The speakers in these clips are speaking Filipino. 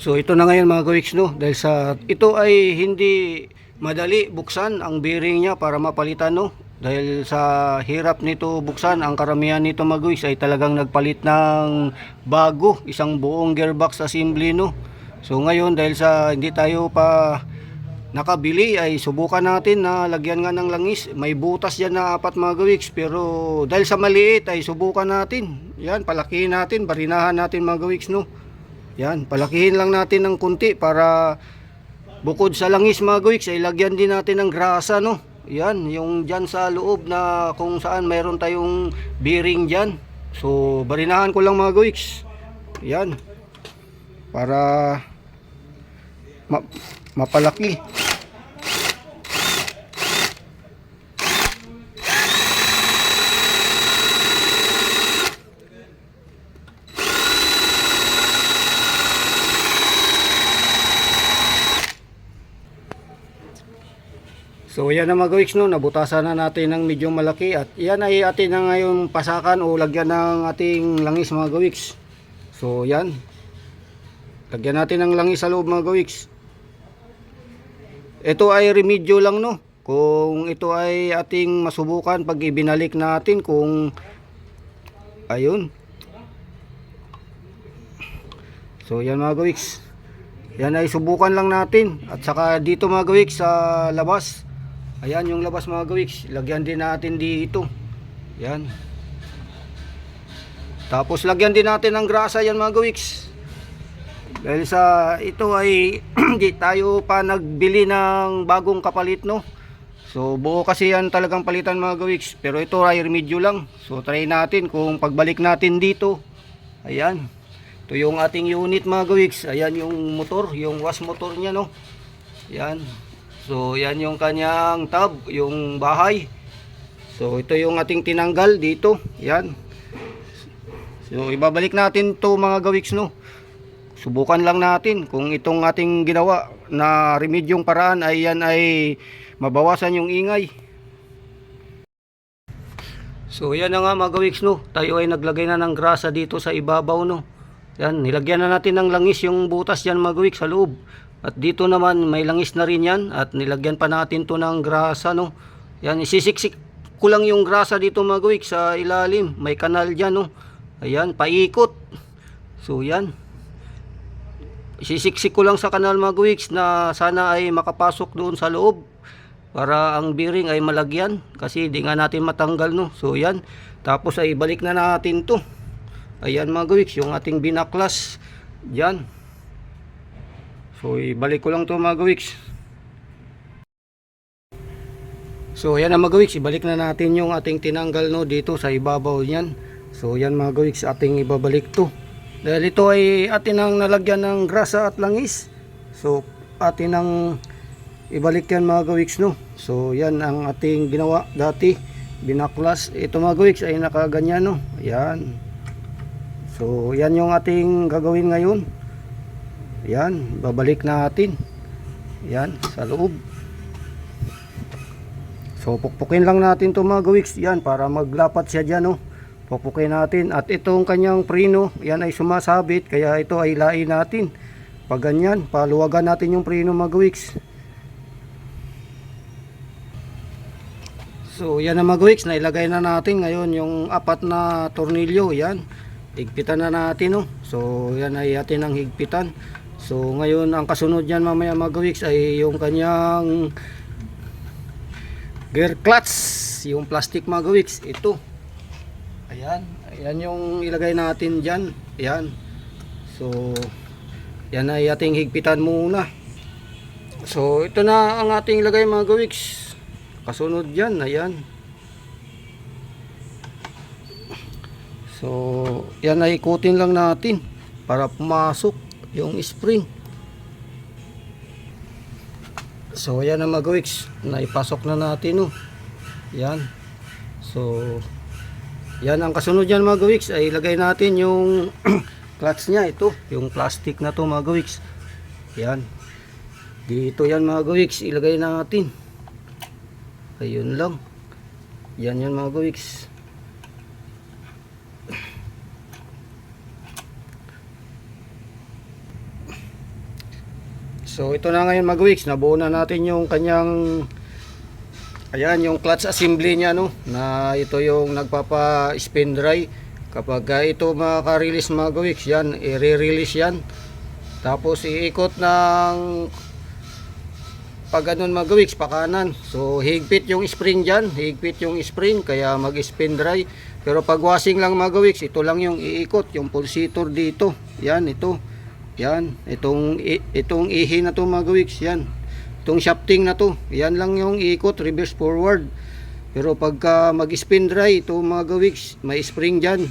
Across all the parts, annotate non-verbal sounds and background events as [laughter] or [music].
So ito na ngayon mga gawiks no dahil sa ito ay hindi madali buksan ang bearing niya para mapalitan no dahil sa hirap nito buksan ang karamihan nito mga gawiks ay talagang nagpalit ng bago isang buong gearbox assembly no. So ngayon dahil sa hindi tayo pa nakabili ay subukan natin na lagyan nga ng langis. May butas yan na apat mga gawiks pero dahil sa maliit ay subukan natin. Yan, palakihin natin, barinahan natin mga gawiks no. Yan, palakihin lang natin ng kunti para bukod sa langis mga gawiks ay lagyan din natin ng grasa no. Yan, yung dyan sa loob na kung saan mayroon tayong bearing dyan. So, barinahan ko lang mga gawiks. Yan. Para ma- mapalaki. So yan na mga gawiks no, nabutasan na natin ng medyo malaki at yan ay atin na ngayon pasakan o lagyan ng ating langis mga gawiks. So yan. Lagyan natin ng langis sa loob mga gawiks. Ito ay remedyo lang no. Kung ito ay ating masubukan pag ibinalik natin kung ayun. So yan mga gawiks. Yan ay subukan lang natin at saka dito mga gawiks sa labas. Ayan yung labas mga gawiks. Lagyan din natin dito. Yan. Tapos lagyan din natin ng grasa yan mga gawiks. Dahil sa ito ay [clears throat] hindi tayo pa nagbili ng bagong kapalit no. So buo kasi yan talagang palitan mga gawiks. Pero ito ay remedyo lang. So try natin kung pagbalik natin dito. Ayan. Ito yung ating unit mga gawiks. Ayan yung motor, yung wash motor niya no. Yan. So yan yung kanyang tab, yung bahay. So ito yung ating tinanggal dito. Yan. So ibabalik natin to mga gawiks no. Subukan lang natin kung itong ating ginawa na remedyong paraan ay yan ay mabawasan yung ingay. So yan na nga mga gawiks no. Tayo ay naglagay na ng grasa dito sa ibabaw no. Yan, nilagyan na natin ng langis yung butas yan mga gawiks sa loob. At dito naman may langis na rin yan at nilagyan pa natin to ng grasa no. Yan, isisiksik ko lang yung grasa dito mga gawiks sa ilalim. May kanal dyan no. Ayan, paikot. So yan. Isisiksik ko lang sa kanal mga gawiks na sana ay makapasok doon sa loob para ang bearing ay malagyan kasi di nga natin matanggal no so yan tapos ay balik na natin to ayan mga yung ating binaklas dyan so ibalik ko lang to mga gawiks so yan ang mga gawiks ibalik na natin yung ating tinanggal no dito sa ibabaw niyan. So yan mga gawiks ating ibabalik to. Dahil ito ay atin ang nalagyan ng grasa at langis. So atin ang ibalik yan mga gawiks no. So yan ang ating ginawa dati. Binaklas. Ito mga gawiks ay nakaganyan no. Yan. So yan yung ating gagawin ngayon yan babalik natin. Yan sa loob. So pukpukin lang natin to mga gawiks yan para maglapat siya dyan no pukpukin natin. At itong kanyang preno yan ay sumasabit kaya ito ay lain natin. Pag ganyan paluwagan natin yung preno mga gawiks So yan na mga gawiks, nailagay na natin ngayon yung apat na tornilyo, yan. Higpitan na natin no. So yan ay atin ang higpitan. So ngayon ang kasunod niyan mamaya mga gawiks ay yung kanyang gear clutch, yung plastic mga gawiks, ito. Ayan, ayan yung ilagay natin diyan. Ayan. So yan ay ating higpitan muna. So ito na ang ating ilagay mga gawiks kasunod yan ayan so yan ay ikutin lang natin para pumasok yung spring. So yan ang magawiks naipasok na natin oh. yan. So yan ang kasunod yan mga gawiks ay ilagay natin yung [clears throat] clutch nya ito yung plastic na to mga gawiks yan. Dito yan mga gawiks ilagay natin. Ayun lang. Yan yan mga gawiks So ito na ngayon mag-weeks, nabuo na natin yung kanyang ayan yung clutch assembly niya no? Na ito yung nagpapa spin dry. Kapag ah, ito maka-release mag-weeks yan i-release yan. Tapos iikot ng pag ganun mag-weeks pa kanan so higpit yung spring dyan higpit yung spring kaya mag-spin dry. Pero pag washing lang mag-weeks ito lang yung iikot yung pulsator dito. Yan ito yan itong itong ihi na to mag-weeks yan. Itong shafting na to yan lang yung ikot reverse forward. Pero pagka mag-spin dry ito mga gawiks may spring dyan.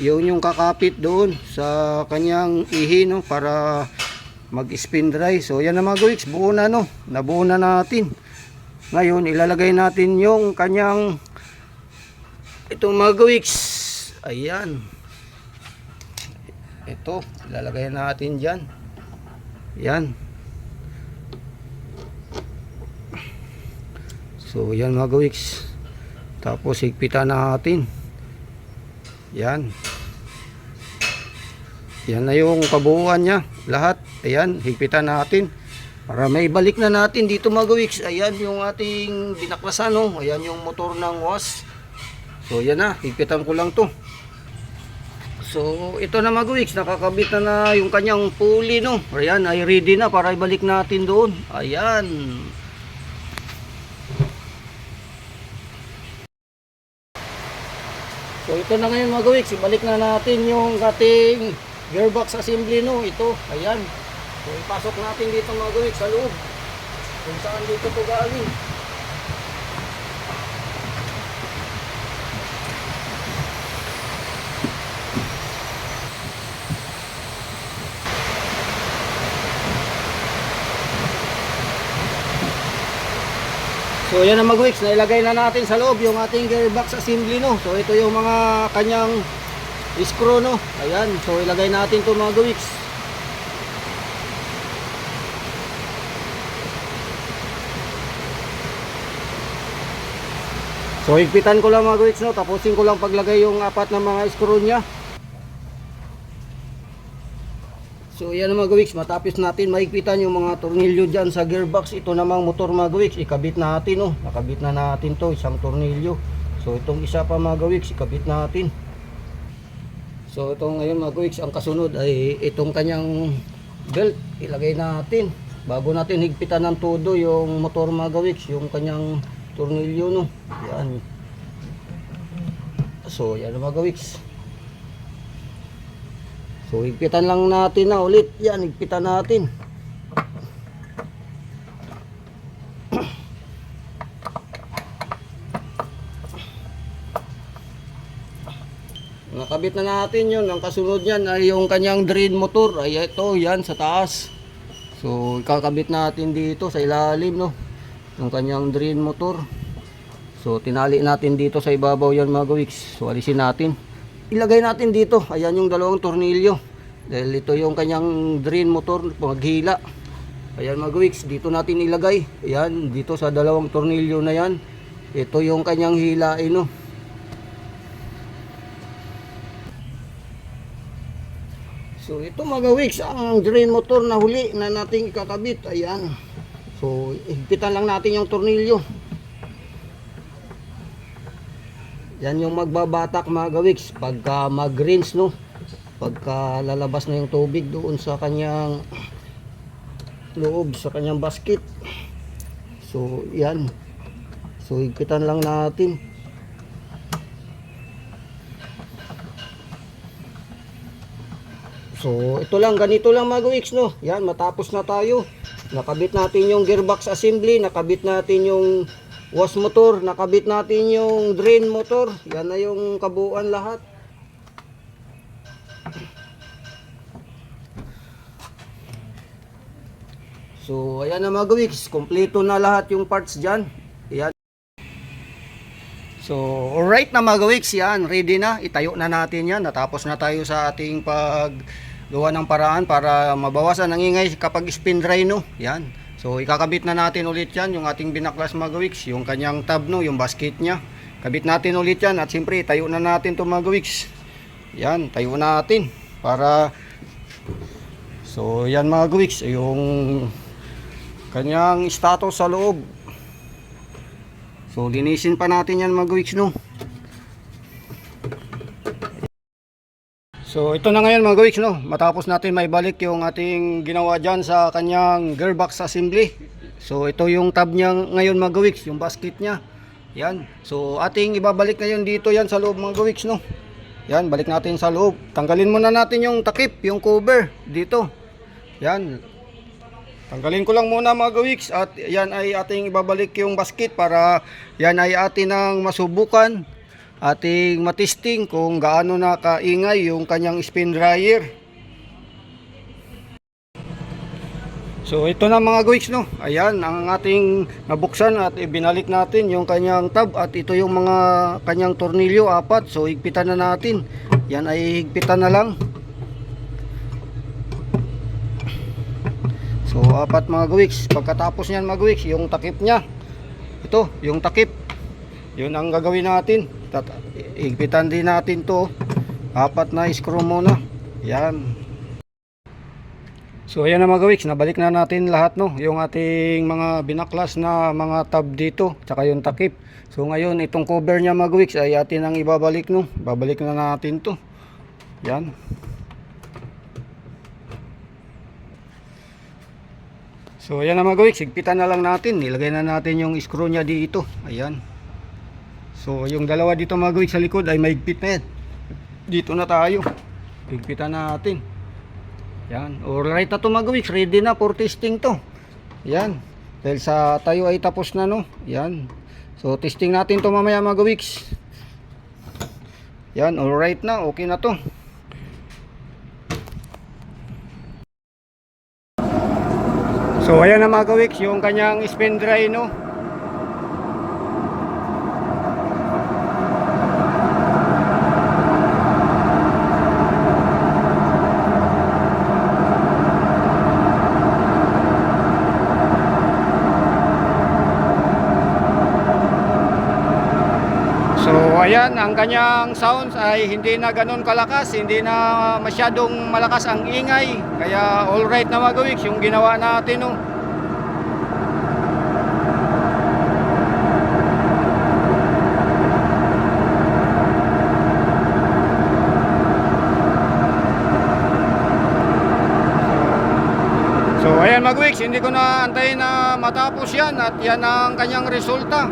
Yun yung kakapit doon sa kanyang ihi no para mag-spin dry. So yan na mga gawiks buo na no? Nabuo na natin. Ngayon ilalagay natin yung kanyang itong mga gawiks ayan ito ilalagay natin dyan yan So yan mga gawiks. Tapos higpitan natin. Yan. Yan na yung kabuuan niya. Lahat. Ayan, higpitan natin. Para may balik na natin dito mga gawiks. Ayan yung ating binaklasan. No? Ayan yung motor ng was. So yan na. Higpitan ko lang to. So ito na mga gawiks. Nakakabit na na yung kanyang pulley. No? Ayan, ay ready na para ibalik natin doon. Ayan. So ito na ngayon mga gawiks, ibalik na natin yung ating gearbox assembly no, ito, ayan. So ipasok natin dito mga gawiks sa loob. Kung saan dito to galing. So yan ang mag-wix, nailagay na natin sa loob yung ating gearbox assembly no. So ito yung mga kanyang screw no. Ayan, so ilagay natin to mga wix. So higpitan ko lang mga wix no, tapusin ko lang paglagay yung apat na mga screw niya. So yan mga gawiks, matapos natin mahigpitan yung mga tornilyo dyan sa gearbox. Ito namang motor mga gawiks, ikabit natin oh. Nakabit na natin to, isang tornilyo. So itong isa pa mga gawiks, ikabit natin. So ito ngayon mga gawiks, ang kasunod ay itong kanyang belt. Ilagay natin. Bago natin higpitan ng todo yung motor mga gawiks, yung kanyang tornilyo no. Yan. So yan mga gawiks. So higpitan lang natin na ulit. Yan, higpitan natin. [clears throat] Nakabit na natin yun. Ang kasunod niyan ay yung kanyang drain motor. Ay ito, yan sa taas. So kakabit natin dito sa ilalim no. Yung kanyang drain motor. So tinali natin dito sa ibabaw yan mga gawiks. So alisin natin ilagay natin dito. Ayan yung dalawang tornilyo. Dahil ito yung kanyang drain motor maghila. Ayan mga gawiks, dito natin ilagay. Ayan, dito sa dalawang tornilyo na yan. Ito yung kanyang hilain no. So ito mga ang drain motor na huli na nating ikakabit. Ayan. So higpitan lang natin yung tornilyo. Yan yung magbabatak mga gawiks pagka mag-rinse no. Pagka lalabas na yung tubig doon sa kanyang loob sa kanyang basket. So yan. So higpitan lang natin. So ito lang ganito lang mga gawiks no. Yan matapos na tayo. Nakabit natin yung gearbox assembly, nakabit natin yung wash motor, nakabit natin yung drain motor. Yan na yung kabuuan lahat. So, ayan na mga gawiks. Kompleto na lahat yung parts dyan. Ayan. So, alright na mga gawiks. Yan, ready na. Itayo na natin yan. Natapos na tayo sa ating paggawa ng paraan para mabawasan ang ingay kapag spin dry no. Yan. So, ikakabit na natin ulit yan. Yung ating binaklas mga. Yung kanyang tab no, yung basket niya. Kabit natin ulit yan. At siyempre, tayo na natin to mga. Yan, tayo natin. Para So, yan mga yung kanyang status sa loob. So linisin pa natin yan mga no. So ito na ngayon mga weeks no. Matapos natin may balik yung ating ginawa dyan sa kanyang gearbox assembly. So ito yung tab niya ngayon mga weeks, yung basket niya. Yan. So ating ibabalik ngayon dito yan sa loob mga weeks no. Yan, balik natin sa loob. Tanggalin muna natin yung takip, yung cover dito. Yan. Tanggalin ko lang muna mga gawiks at yan ay ating ibabalik yung basket para yan ay atin ang masubukan ating matisting kung gaano na kaingay yung kanyang spin dryer. So ito na mga gawiks no. Ayan ang ating nabuksan at ibinalik natin yung kanyang tab at ito yung mga kanyang tornilyo apat. So higpitan na natin. Yan ay higpitan na lang. So apat mga gawiks. Pagkatapos niyan mga gawiks, yung takip niya. Ito, yung takip. Yun ang gagawin natin. Higpitan din natin to. Apat na screw muna. Yan. So ayan na mga gawiks, nabalik na natin lahat no, yung ating mga binaklas na mga tab dito, tsaka yung takip. So ngayon itong cover niya mga gawiks ay atin ang ibabalik no, babalik na natin to. Yan. So ayan na mga gawiks, higpitan na lang natin, nilagay na natin yung screw niya dito. Ayan. So yung dalawa dito mga gawiks sa likod ay mahigpit na yan. Dito na tayo. Higpitan natin. Yan. Alright na to mga gawiks. Ready na for testing to. Yan. Dahil sa tayo ay tapos na no. Yan. So testing natin to mamaya mga gawiks. Yan. Alright na. Okay na to. So ayan na mga gawiks. Yung kanyang spin dry no. So ayan, ang kanyang sounds ay hindi na ganun kalakas, hindi na masyadong malakas ang ingay. Kaya alright na mga gawiks yung ginawa natin no. So ayan mga gawiks, hindi ko na antayin na matapos yan at yan ang kanyang resulta.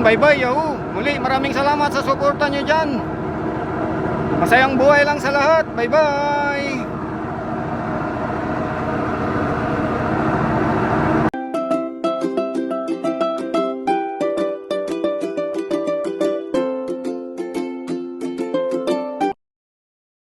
So ayan, bye-bye Yahoo. Muli, maraming salamat sa suporta nyo dyan. Masayang buhay lang sa lahat. Bye-bye.